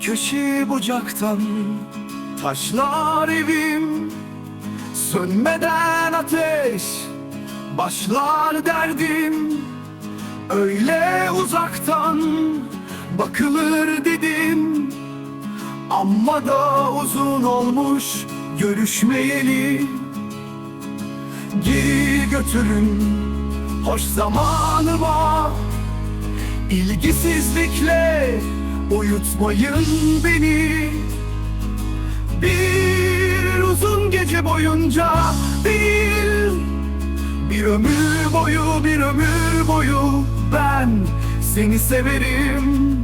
köşe bucaktan Taşlar evim. Sönmeden ateş Başlar derdim. Öyle uzaktan Bakılır dedim. Amma da uzun olmuş Görüşmeyeli. Geri götürün Hoş zamanıma İlgisizlikle uyutmayın beni. Bir uzun gece boyunca değil Bir ömür boyu bir ömür boyu ben seni severim.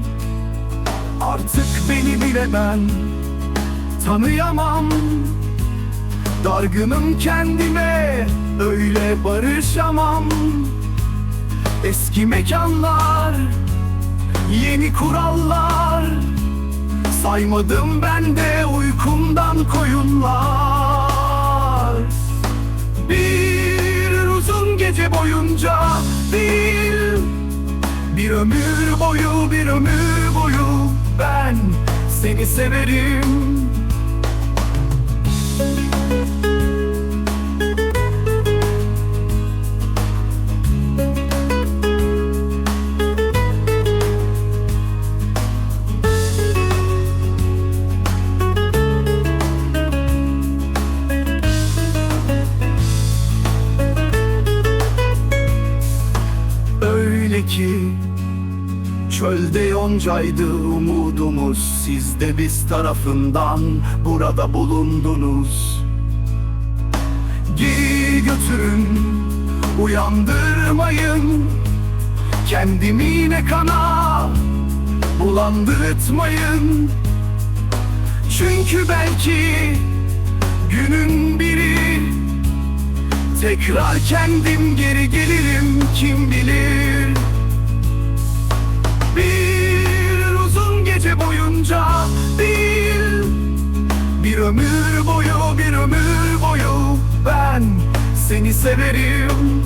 Artık beni bile ben tanıyamam. Dargınım kendime öyle barışamam. Eski mekanlar Yeni kurallar. Saymadım ben de uykumdan koyunlar. Bir uzun gece boyunca değil Bir ömür boyu bir ömür boyu Ben seni severim Öyle ki Çölde yoncaydı umudumuz. Siz de biz tarafından burada bulundunuz. Geri götürün Uyandırmayın. Kendimi yine kana Bulandırtmayın. Çünkü belki Günün biri. Tekrar kendim geri gelirim kim bilir Bir ömür boyu bir ömür boyu ben seni severim